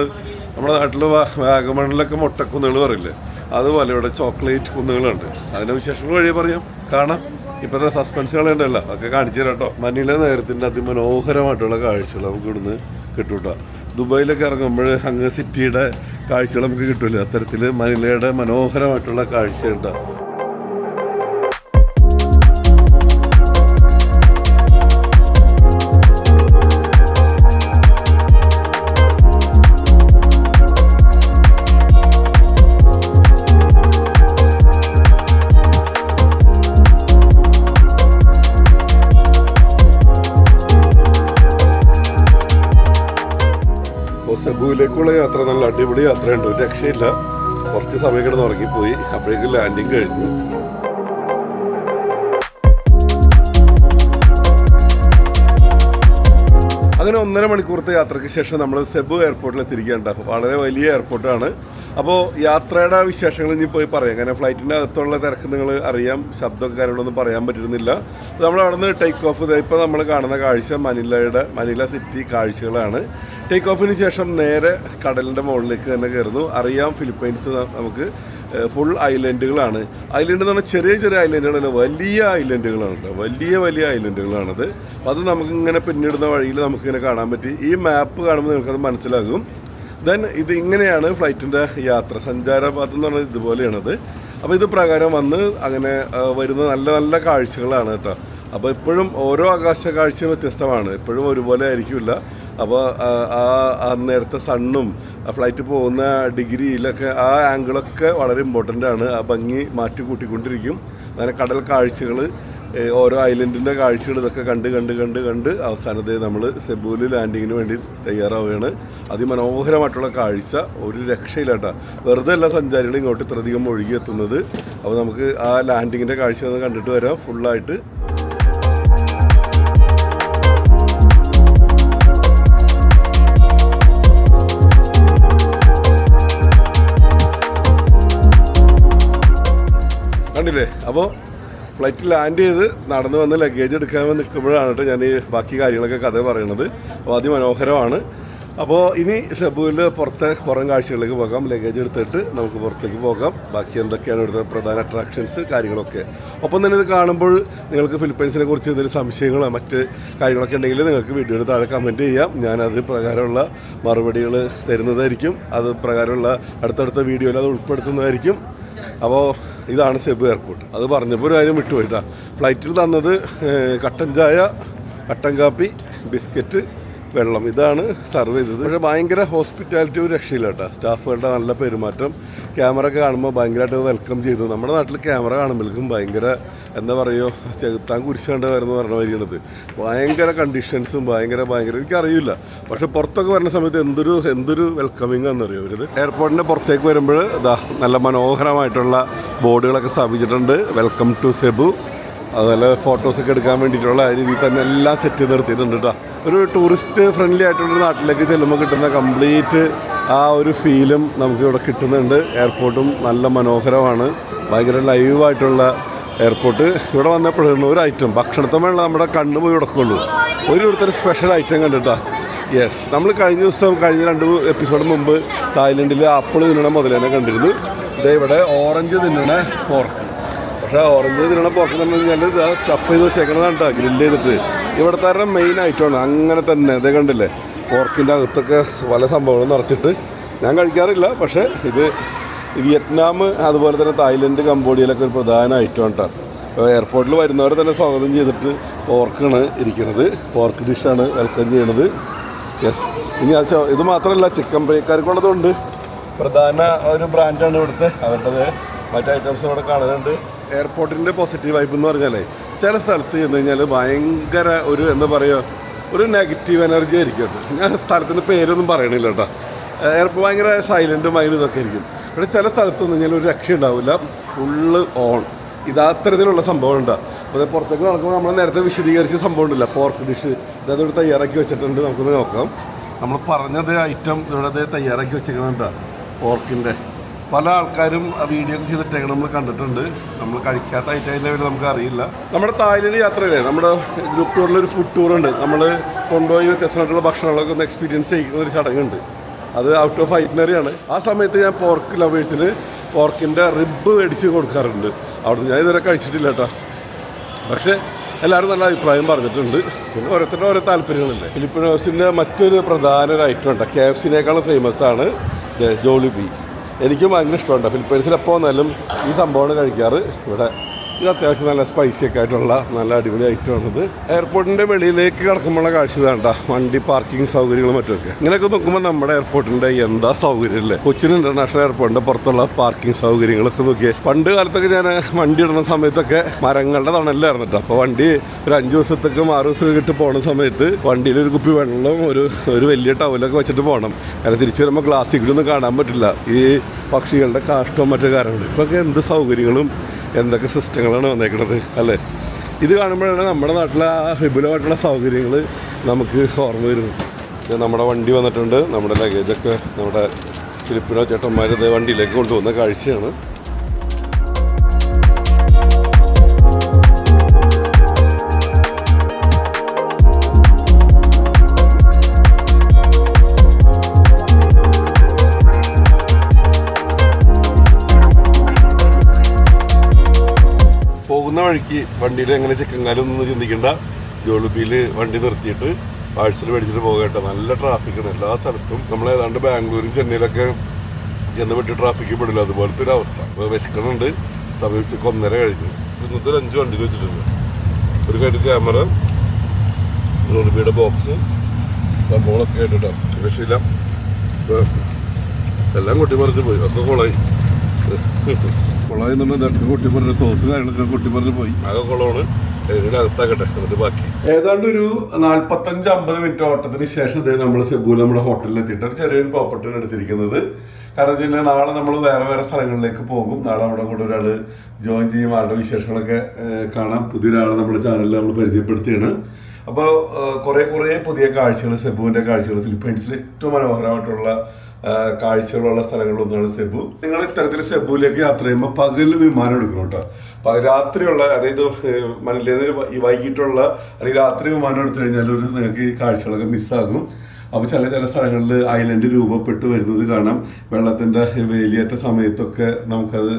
നമ്മുടെ നാട്ടിൽ വാഗമണിലൊക്കെ മുട്ടക്കുന്നുകൾ പറയില്ലേ? അതുപോലെ ഇവിടെ ചോക്ലേറ്റ് കുന്നുകളുണ്ട് അതിന്റെ വിശേഷങ്ങൾ വഴി പറയാം. കാണാം. ഇപ്പോഴത്തെ സസ്പെൻസുകളുണ്ടല്ലോ ഒക്കെ കാണിച്ചു തരാം കേട്ടോ മനില നേരത്തിന്റെ അതിമനോഹരമായിട്ടുള്ള കാഴ്ചകൾ നമുക്ക് ഇവിടുന്ന് കിട്ടും കേട്ടോ ദുബായിലൊക്കെ ഇറങ്ങുമ്പോൾ അങ്ങ് സിറ്റിയുടെ കാഴ്ചകൾ നമുക്ക് കിട്ടില്ല അത്തരത്തിൽ മനിലയുടെ മനോഹരമായിട്ടുള്ള കാഴ്ച കേട്ടോ അപ്പോൾ യാത്ര നല്ല അടിപൊളി യാത്രയുണ്ട്. ഒരു രക്ഷയില്ല. കുറച്ച് സമയം കിടന്ന് ഉറങ്ങിപ്പോയി അപ്പോഴേക്കും ലാൻഡിങ് കഴിഞ്ഞു. അങ്ങനെ ഒന്നര മണിക്കൂറത്തെ യാത്രയ്ക്ക് ശേഷം നമ്മൾ സെബു എയർപോർട്ടിൽ എത്തിയിരിക്കേണ്ട വളരെ വലിയ എയർപോർട്ടാണ് അപ്പോൾ യാത്രയുടെ വിശേഷങ്ങൾ ഇനി പോയി പറയാം. അങ്ങനെ ഫ്ലൈറ്റിന്റെ അകത്തുള്ള തിരക്ക് നിങ്ങൾ അറിയാം. ശബ്ദമൊക്കെ കാര്യങ്ങളൊന്നും പറയാൻ പറ്റുന്നില്ല. നമ്മൾ അവിടെ നിന്ന് ടേക്ക് ഓഫ് ഇപ്പോൾ നമ്മൾ കാണുന്ന കാഴ്ച മനിലയുടെ മനില സിറ്റി കാഴ്ചകളാണ്. ടേക്ക് ഓഫിന് ശേഷം നേരെ കടലിന്റെ മുകളിലേക്ക് തന്നെ കയറുന്നു. അറിയാം ഫിലിപ്പൈൻസ് നമുക്ക് ഫുൾ ഐലൻഡുകളാണ് ഐലൻഡ് എന്ന് പറഞ്ഞാൽ ചെറിയ ചെറിയ ഐലൻഡുകളല്ല വലിയ ഐലൻഡുകളാണ് കേട്ടോ. വലിയ വലിയ ഐലൻഡുകളാണത് അപ്പോൾ അത് നമുക്കിങ്ങനെ പിന്നിടുന്ന വഴിയിൽ നമുക്കിങ്ങനെ കാണാൻ പറ്റി. ഈ മാപ്പ് കാണുമ്പോൾ നിങ്ങൾക്കത് മനസ്സിലാകും. ദെൻ ഇത് ഇങ്ങനെയാണ് ഫ്ലൈറ്റിന്റെ യാത്ര. സഞ്ചാരപാത എന്ന് പറഞ്ഞാൽ ഇതുപോലെയാണത്. അപ്പോൾ ഇത് പ്രകാരം വന്ന് അങ്ങനെ വരുന്ന നല്ല നല്ല കാഴ്ചകളാണ് കേട്ടോ. അപ്പോൾ ഇപ്പോഴും ഓരോ ആകാശ കാഴ്ചയും വ്യത്യസ്തമാണ്. എപ്പോഴും ഒരുപോലെ ആയിരിക്കില്ല. അപ്പോൾ ആ, ആ ആ നേരത്തെ സണ്ണും ഫ്ലൈറ്റ് പോകുന്ന ഡിഗ്രിയിലൊക്കെ ആ ആംഗിളൊക്കെ വളരെ ഇമ്പോർട്ടന്റ് ആണ്. ആ ഭംഗി മാറ്റി കൂട്ടിക്കൊണ്ടിരിക്കും. അങ്ങനെ കടൽ കാഴ്ചകൾ ഓരോ ഐലൻഡിന്റെ കാഴ്ചകൾ ഇതൊക്കെ കണ്ട് കണ്ട് കണ്ട് കണ്ട് അവസാനത്തെ നമ്മൾ സെബൂൽ ലാൻഡിങ്ങിന് വേണ്ടി തയ്യാറാവുകയാണ്. അതിമനോഹരമായിട്ടുള്ള കാഴ്ച. ഒരു രക്ഷയില്ല കേട്ടോ. വെറുതെ എല്ലാ സഞ്ചാരികളും ഇങ്ങോട്ട് ഇത്രയധികം ഒഴുകി എത്തുന്നത്. അപ്പോൾ നമുക്ക് ആ ലാൻഡിങ്ങിന്റെ കാഴ്ച കണ്ടിട്ട് വരാം. ഫുള്ളായിട്ട് അപ്പോൾ ഫ്ലൈറ്റ് ലാൻഡ് ചെയ്ത് നടന്നു വന്ന് ലഗേജ് എടുക്കാൻ വേണ്ടി നിൽക്കുമ്പോഴാണ് കേട്ടോ ഞാൻ ഈ ബാക്കി കാര്യങ്ങളൊക്കെ കഥ പറയുന്നത്. അപ്പോൾ അതിമനോഹരമാണ് അപ്പോൾ ഇനി സെബുവിൽ പുറത്തെ പുറം കാഴ്ചകളിലേക്ക് പോകാം. ലഗേജ് എടുത്തിട്ട് നമുക്ക് പുറത്തേക്ക് പോകാം. ബാക്കി എന്തൊക്കെയാണ് ഇവിടുത്തെ പ്രധാന അട്രാക്ഷൻസ് കാര്യങ്ങളൊക്കെ. ഒപ്പം തന്നെ ഇത് കാണുമ്പോൾ നിങ്ങൾക്ക് ഫിലിപ്പൈൻസിനെ കുറിച്ച് എന്തെങ്കിലും സംശയങ്ങളോ മറ്റ് കാര്യങ്ങളൊക്കെ ഉണ്ടെങ്കിൽ നിങ്ങൾക്ക് വീഡിയോയുടെ താഴെ കമന്റ് ചെയ്യാം. ഞാനത് പ്രകാരമുള്ള മറുപടികൾ തരുന്നതായിരിക്കും. അത് പ്രകാരമുള്ള അടുത്തടുത്ത വീഡിയോയിൽ അത് ഉൾപ്പെടുത്തുന്നതായിരിക്കും. അപ്പോൾ ഇതാണ് സെബ് എയർപോർട്ട്. അത് പറഞ്ഞപ്പോൾ ഒരു കാര്യം വിട്ടുപോയിട്ടാ ഫ്ലൈറ്റിൽ തന്നത് കട്ടൻ ചായ കട്ടൻ കാപ്പി ബിസ്ക്കറ്റ് വെള്ളം. ഇതാണ് സർവ് ചെയ്തത്. പക്ഷേ ഭയങ്കര ഹോസ്പിറ്റാലിറ്റി ഒരു രക്ഷയില്ല കേട്ടോ. സ്റ്റാഫുകളുടെ നല്ല പെരുമാറ്റം. ക്യാമറ ഒക്കെ കാണുമ്പോൾ ഭയങ്കരമായിട്ട് വെൽക്കം ചെയ്തു. നമ്മുടെ നാട്ടിൽ ക്യാമറ കാണുമ്പോഴേക്കും ഭയങ്കര എന്താ പറയുക ചെകുത്താൻ കുരിശേണ്ട വരുന്ന പറഞ്ഞ വരികണത് ഭയങ്കര കണ്ടീഷൻസും ഭയങ്കര ഭയങ്കര. എനിക്കറിയില്ല. പക്ഷെ പുറത്തൊക്കെ വരുന്ന സമയത്ത് എന്തൊരു എന്തൊരു വെൽക്കമിങ് ആണെന്നറിയോ ഇവരത്? എയർപോർട്ടിന്റെ പുറത്തേക്ക് വരുമ്പോൾ ഇതാ നല്ല മനോഹരമായിട്ടുള്ള ബോർഡുകളൊക്കെ സ്ഥാപിച്ചിട്ടുണ്ട്. വെൽക്കം ടു സെബു അതുപോലെ ഫോട്ടോസൊക്കെ എടുക്കാൻ വേണ്ടിയിട്ടുള്ള രീതിയിൽ തന്നെ എല്ലാം സെറ്റ് ചെയ്ത് നിർത്തിയിട്ടുണ്ട് കേട്ടോ ഒരു ടൂറിസ്റ്റ് ഫ്രണ്ട്ലി ആയിട്ടുള്ള നാട്ടിലേക്ക് ചെല്ലുമ്പോൾ കിട്ടുന്ന കംപ്ലീറ്റ് ആ ഒരു ഫീലും നമുക്ക് ഇവിടെ കിട്ടുന്നുണ്ട്. എയർപോർട്ടും നല്ല മനോഹരമാണ്. ഭയങ്കര ലൈവായിട്ടുള്ള എയർപോർട്ട് ഇവിടെ വന്നപ്പോഴാണ് ഒരു ഐറ്റം ഭക്ഷണത്തമ്മയുള്ള നമ്മുടെ കണ്ണ് പോയി ഉടക്കുള്ളൂ ഒരു സ്പെഷ്യൽ ഐറ്റം കണ്ടിട്ടാ. യെസ് നമ്മൾ കഴിഞ്ഞ ദിവസം കഴിഞ്ഞ രണ്ട് എപ്പിസോഡ് മുമ്പ് തായ്ലൻഡിൽ ആപ്പിൾ തിന്നണ മുതലേനെ കണ്ടിരുന്നു. ഇതേ ഇവിടെ ഓറഞ്ച് തിന്നണ പോർക്ക് പക്ഷേ ഓറഞ്ച് തിന്നണ പോർക്ക് എന്ന് പറഞ്ഞു കഴിഞ്ഞാൽ സ്റ്റഫ് ചെയ്ത് വെച്ചേക്കണതാണ് കേട്ടോ ഗ്രില്ല് ചെയ്തിട്ട്. ഇവിടുത്തെ മെയിൻ ഐറ്റമാണ് അങ്ങനെ തന്നെ. ഇതേ കണ്ടില്ലേ? പോർക്കിന്റെ അകത്തൊക്കെ പല സംഭവങ്ങളും നിറച്ചിട്ട് ഞാൻ കഴിക്കാറില്ല. പക്ഷേ ഇത് വിയറ്റ്നാം അതുപോലെ തന്നെ തായ്ലൻഡ് കംബോഡിയയിലൊക്കെ ഒരു പ്രധാന ഐറ്റം കേട്ടോ എയർപോർട്ടിൽ വരുന്നവരെ തന്നെ സ്വാഗതം ചെയ്തിട്ട് പോർക്കാണ് ഇരിക്കുന്നത്. പോർക്ക് ഡിഷാണ് വെൽക്കം ചെയ്യണത്. യെസ് ഇനി അത് ഇത് മാത്രമല്ല ചിക്കൻ പ്രിയക്കാർക്കുള്ളതുണ്ട് പ്രധാന ഒരു ബ്രാൻഡാണ് ഇവിടുത്തെ. അവരുടേത് മറ്റു ഐറ്റംസ് ഇവിടെ കാണുന്നുണ്ട് എയർപോർട്ടിന്റെ പോസിറ്റീവ് വൈബ് എന്ന് പറഞ്ഞാലേ ചില സ്ഥലത്ത് ചെന്ന് കഴിഞ്ഞാൽ ഭയങ്കര ഒരു എന്താ പറയുക ഒരു നെഗറ്റീവ് എനർജി ആയിരിക്കും ഞാൻ സ്ഥലത്തിന്റെ പേരൊന്നും പറയണില്ല കേട്ടോ. ചിലപ്പോൾ ഭയങ്കര സൈലന്റും ഭയങ്കര ഇതൊക്കെ ആയിരിക്കും. പക്ഷേ ചില സ്ഥലത്ത് നിന്ന് കഴിഞ്ഞാൽ ഒരു രക്ഷ ഉണ്ടാവില്ല. ഫുള്ള് ഓൺ ഇത് അത്തരത്തിലുള്ള സംഭവം ഉണ്ടാകും അപ്പോൾ പുറത്തേക്ക് നടക്കുമ്പോൾ നമ്മൾ നേരത്തെ വിശദീകരിച്ച സംഭവം ഉണ്ടല്ലോ. പോർക്ക് ഡിഷ് ഇതത് ഇവിടെ തയ്യാറാക്കി വെച്ചിട്ടുണ്ട്. നമുക്കൊന്ന് നോക്കാം. നമ്മൾ പറഞ്ഞത് ഐറ്റം ഇവിടെ തയ്യാറാക്കി വെച്ചിരിക്കുന്നുണ്ടോ പോർക്കിന്റെ പല ആൾക്കാരും ആ വീഡിയോ ഒക്കെ ചെയ്തിട്ടേക്കണം. നമ്മൾ കണ്ടിട്ടുണ്ട്. നമ്മൾ കഴിക്കാത്ത ഐറ്റം അതിന്റെ നമുക്ക് അറിയില്ല. നമ്മുടെ തായ്ലൻഡ് യാത്രയിലെ നമ്മുടെ ഗ്രൂപ്പ് ടൂറിലൊരു ഫുഡ് ടൂർ ഉണ്ട്. നമ്മൾ കൊണ്ടുപോയി വ്യത്യസ്തമായിട്ടുള്ള ഭക്ഷണങ്ങളൊക്കെ ഒന്ന് എക്സ്പീരിയൻസ് ചെയ്യിക്കുന്ന ഒരു ചടങ്ങുണ്ട്. അത് ഔട്ട് ഓഫ് ഐറ്റിനറി ആണ്. ആ സമയത്ത് ഞാൻ പോർക്ക് ലവേഴ്സിന് പോർക്കിന്റെ റിബ് മേടിച്ച് കൊടുക്കാറുണ്ട്. അവിടുന്ന് ഞാൻ ഇതുവരെ കഴിച്ചിട്ടില്ല കേട്ടോ പക്ഷേ എല്ലാവരും നല്ല അഭിപ്രായം പറഞ്ഞിട്ടുണ്ട്. പിന്നെ ഓരോരുത്തരുടെ ഓരോ താല്പര്യങ്ങളുണ്ട് ഫിലിപ്പിനോസിന്റെ മറ്റൊരു പ്രധാന ഒരു ഐറ്റം ഉണ്ട് കെ എഫ് സിനേക്കാളും ഫേമസ് ആണ് ജോളിബി എനിക്കും ഭയങ്കര ഇഷ്ടമുണ്ട്. ഫിലിപ്പൈൻസിൽ എപ്പോൾ വന്നാലും ഈ സംഭവമാണ് കഴിക്കാറ്. ഇവിടെ ഇത് അത്യാവശ്യം നല്ല സ്പൈസി ഒക്കെ ആയിട്ടുള്ള നല്ല അടിപൊളി ഐറ്റമാണിത് എയർപോർട്ടിന്റെ വെളിയിലേക്ക് കിടക്കുമ്പോഴുള്ള കാഴ്ച വേണ്ട. വണ്ടി പാർക്കിംഗ് സൗകര്യങ്ങളും മറ്റുമൊക്കെ. ഇങ്ങനെയൊക്കെ നോക്കുമ്പോൾ നമ്മുടെ എയർപോർട്ടിന്റെ എന്താ സൗകര്യം അല്ലേ? കൊച്ചിൻ ഇന്റർനാഷണൽ എയർപോർട്ടിന്റെ പുറത്തുള്ള പാർക്കിംഗ് സൗകര്യങ്ങളൊക്കെ നോക്കിയേ. പണ്ട് കാലത്തൊക്കെ ഞാൻ വണ്ടി ഇടുന്ന സമയത്തൊക്കെ മരങ്ങളുടെ തണലിലായിരുന്നു കേട്ടോ അപ്പോൾ വണ്ടി ഒരു അഞ്ച് ദിവസത്തേക്കും ആറ് ദിവസത്തേക്ക് ഇട്ട് പോകുന്ന സമയത്ത് വണ്ടിയിൽ ഒരു കുപ്പി വെള്ളം ഒരു ഒരു വലിയ ടവലൊക്കെ വെച്ചിട്ട് പോകണം കാരണം തിരിച്ചു വരുമ്പോൾ ഗ്ലാസ്സിൽ ഒന്നും കാണാൻ പറ്റില്ല. ഈ പക്ഷികളുടെ കാഷ്ടവും മറ്റു കാര്യങ്ങളും. ഇപ്പൊക്കെ എന്ത് സൗകര്യങ്ങളും എന്തൊക്കെ സിസ്റ്റങ്ങളാണ് വന്നേക്കുന്നത് അല്ലേ? ഇത് കാണുമ്പോഴാണ് നമ്മുടെ നാട്ടിലെ ആ വിപുലമായിട്ടുള്ള സൗകര്യങ്ങൾ നമുക്ക് ഓർമ്മ വരുന്നത്. നമ്മുടെ വണ്ടി വന്നിട്ടുണ്ട് നമ്മുടെ ലഗേജൊക്കെ നമ്മുടെ ഫിലിപ്പിനോ ചേട്ടന്മാർ ഇത് വണ്ടിയിലേക്ക് കൊണ്ടുവന്ന കാഴ്ചയാണ്. വഴിക്ക് വണ്ടിയിൽ എങ്ങനെ ഒന്നും ചിന്തിക്കണ്ട. ജോളുബിയിൽ വണ്ടി നിർത്തിയിട്ട് പാഴ്സൽ മേടിച്ചിട്ട് പോകട്ടെ നല്ല ട്രാഫിക്കാണ് എല്ലാ സ്ഥലത്തും നമ്മൾ ഏതാണ്ട് ബാംഗ്ലൂരും ചെന്നൈയിലൊക്കെ ചെന്ന് വിട്ട് ട്രാഫിക്ക് പെടില്ല. അതുപോലത്തെ ഒരു അവസ്ഥ. വിശക്കണുണ്ട്. സമീപിച്ച് കൊന്നര കഴിഞ്ഞു. ഇന്നത്തെ ഒരു അഞ്ച് വണ്ടിയിൽ വെച്ചിട്ടുണ്ട്. ഒരു കയ്യിൽ ക്യാമറ. ജോളുബിയുടെ ബോക്സ് സംഭവങ്ങളൊക്കെ ആയിട്ടോ രക്ഷയില്ല. എല്ലാം എല്ലാം കൊട്ടിമറിച്ച് പോയി. അതൊക്കെ കൊളായി. കുളമായി നിന്നുണ്ട് ഇതൊക്കെ കുട്ടി പറഞ്ഞ സോസ് കാര്യങ്ങളൊക്കെ കുട്ടി പറഞ്ഞ് പോയി. ആകെ കുളമാണ് ഇതിന്റെ അകത്താക്കട്ടെ എന്നിട്ട് ബാക്കി. ഏതാണ്ട് ഒരു നാല്പത്തഞ്ച് അമ്പത് മിനിറ്റ് ഓട്ടത്തിന് ശേഷം ഇതേ നമ്മൾ സെബൂൽ നമ്മുടെ ഹോട്ടലിൽ എത്തിയിട്ട് ഒരു ചെറിയൊരു പ്രോപ്പർട്ടിയാണ് എടുത്തിരിക്കുന്നത്. കാരണം വെച്ച് കഴിഞ്ഞാൽ നാളെ നമ്മൾ വേറെ വേറെ സ്ഥലങ്ങളിലേക്ക് പോകും. നാളെ നമ്മുടെ കൂടെ ഒരാൾ ജോയിൻ ചെയ്യും. ആളുടെ വിശേഷങ്ങളൊക്കെ കാണാം. പുതിയൊരാളെ നമ്മുടെ ചാനലിൽ നമ്മൾ പരിചയപ്പെടുത്തിയാണ്. അപ്പോൾ കുറേ കുറേ പുതിയ കാഴ്ചകൾ സെബുവിന്റെ കാഴ്ചകൾ ഫിലിപ്പൈൻസിൽ ഏറ്റവും മനോഹരമായിട്ടുള്ള കാഴ്ചകളുള്ള സ്ഥലങ്ങളൊന്നാണ് സെബു. നിങ്ങൾ ഇത്തരത്തിൽ സെബുവിലേക്ക് യാത്ര ചെയ്യുമ്പോൾ പകൽ വിമാനം എടുക്കണം കേട്ടോ. പ- രാത്രിയുള്ള അതായത് മണിലേന്ന് വൈകിട്ടുള്ള അല്ലെങ്കിൽ രാത്രി വിമാനം എടുത്തു കഴിഞ്ഞാൽ ഒരു നിങ്ങൾക്ക് ഈ കാഴ്ചകളൊക്കെ മിസ്സാകും അപ്പോൾ ചില ചില സ്ഥലങ്ങളിൽ ഐലൻഡ് രൂപപ്പെട്ട് വരുന്നത് കാണാം. വെള്ളത്തിന്റെ വേലിയേറ്റ സമയത്തൊക്കെ നമുക്കത്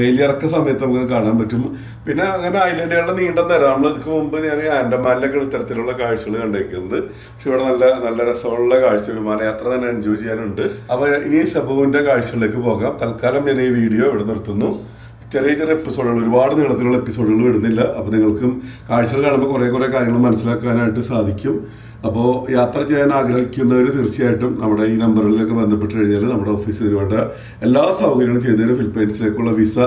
വേലിയിറക്ക സമയത്ത് നമുക്കത് കാണാൻ പറ്റും. പിന്നെ അങ്ങനെ ഐലൻഡുകളുടെ നീണ്ട നേരം നമ്മൾ ഇതിക്ക് മുമ്പ് ഞാൻ ആൻഡമാനിലൊക്കെ ഇത്തരത്തിലുള്ള കാഴ്ചകൾ കണ്ടേക്കുന്നത് പക്ഷെ ഇവിടെ നല്ല നല്ല രസമുള്ള കാഴ്ച വിമാനയാത്ര തന്നെ എൻജോയ് ചെയ്യാനുണ്ട്. അപ്പോൾ ഇനി ശബുവിന്റെ കാഴ്ചകളിലേക്ക് പോകാം. തൽക്കാലം ഞാൻ ഈ വീഡിയോ ഇവിടെ നിർത്തുന്നു. ചെറിയ ചെറിയ എപ്പിസോഡുകൾ ഒരുപാട് നീളത്തിലുള്ള എപ്പിസോഡുകൾ വിടുന്നില്ല അപ്പോൾ നിങ്ങൾക്കും കാഴ്ചകൾ കാണുമ്പോൾ കുറേ കുറേ കാര്യങ്ങൾ മനസ്സിലാക്കാനായിട്ട് സാധിക്കും. അപ്പോൾ യാത്ര ചെയ്യാൻ ആഗ്രഹിക്കുന്നവർ തീർച്ചയായിട്ടും നമ്മുടെ ഈ നമ്പറുകളിലൊക്കെ ബന്ധപ്പെട്ട് കഴിഞ്ഞാൽ നമ്മുടെ ഓഫീസിൽ വേണ്ട എല്ലാ സൗകര്യങ്ങളും ചെയ്തതിന് ഫിലിപ്പൈൻസിലേക്കുള്ള വിസ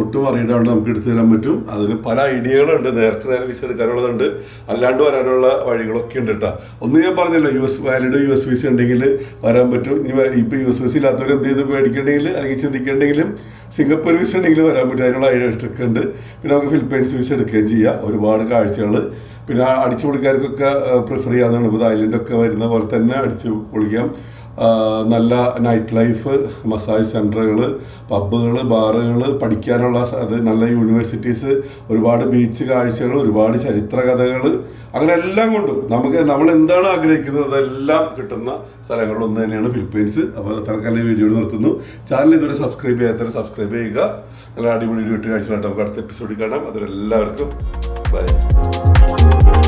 ഒട്ടും അറിയാണ്ട് നമുക്ക് എടുത്തു തരാൻ പറ്റും. അതിന് പല ഐഡിയകളുണ്ട്. നേരത്തെ നേരെ വിസ എടുക്കാനുള്ളതുണ്ട്. അല്ലാണ്ട് വരാനുള്ള വഴികളൊക്കെ ഉണ്ട് കേട്ടോ ഒന്ന് ഞാൻ പറഞ്ഞല്ലോ U S valid U S visa ഉണ്ടെങ്കിൽ വരാൻ പറ്റും. ഇനി ഇപ്പോൾ യു എസ് വിസ ഇല്ലാത്തവർ എന്ത് ചെയ്ത് പേടിക്കണമെങ്കിൽ അല്ലെങ്കിൽ ചിന്തിക്കണമെങ്കിലും സിംഗപ്പൂർ വിസ ഉണ്ടെങ്കിൽ വരാൻ പറ്റും. അതിനുള്ള ഐഡിയ ഉണ്ട് പിന്നെ നമുക്ക് ഫിലിപ്പൈൻസ് വിസ എടുക്കുകയും ചെയ്യാം. ഒരുപാട് കാഴ്ചകൾ പിന്നെ അടിച്ചു പൊളിക്കാർക്കൊക്കെ പ്രിഫർ ചെയ്യാവുന്നതാണ്. ഇപ്പോൾ ഐലൻഡൊക്കെ വരുന്ന പോലെ തന്നെ അടിച്ചു പൊളിക്കാം. നല്ല നൈറ്റ് ലൈഫ് മസാജ് സെന്ററുകൾ പബ്ബുകൾ ബാറുകൾ പഠിക്കാനുള്ള അത് നല്ല യൂണിവേഴ്സിറ്റീസ് ഒരുപാട് ബീച്ച് കാഴ്ചകൾ ഒരുപാട് ചരിത്ര കഥകൾ അങ്ങനെ എല്ലാം കൊണ്ടും നമുക്ക് നമ്മൾ എന്താണ് ആഗ്രഹിക്കുന്നത്? അതെല്ലാം കിട്ടുന്ന സ്ഥലങ്ങളിൽ ഒന്ന് തന്നെയാണ് ഫിലിപ്പീൻസ് അപ്പോൾ തൽക്കാലം ഈ വീഡിയോ നിർത്തുന്നു. ചാനൽ ഇതുവരെ സബ്സ്ക്രൈബ് ചെയ്യാത്തവരെ സബ്സ്ക്രൈബ് ചെയ്യുക. നല്ല അടിപൊളി വീട്ടുകാഴ്ചകളായിട്ട് നമുക്ക് അടുത്ത എപ്പിസോഡിൽ കാണാം. അതിലെല്ലാവർക്കും ബൈ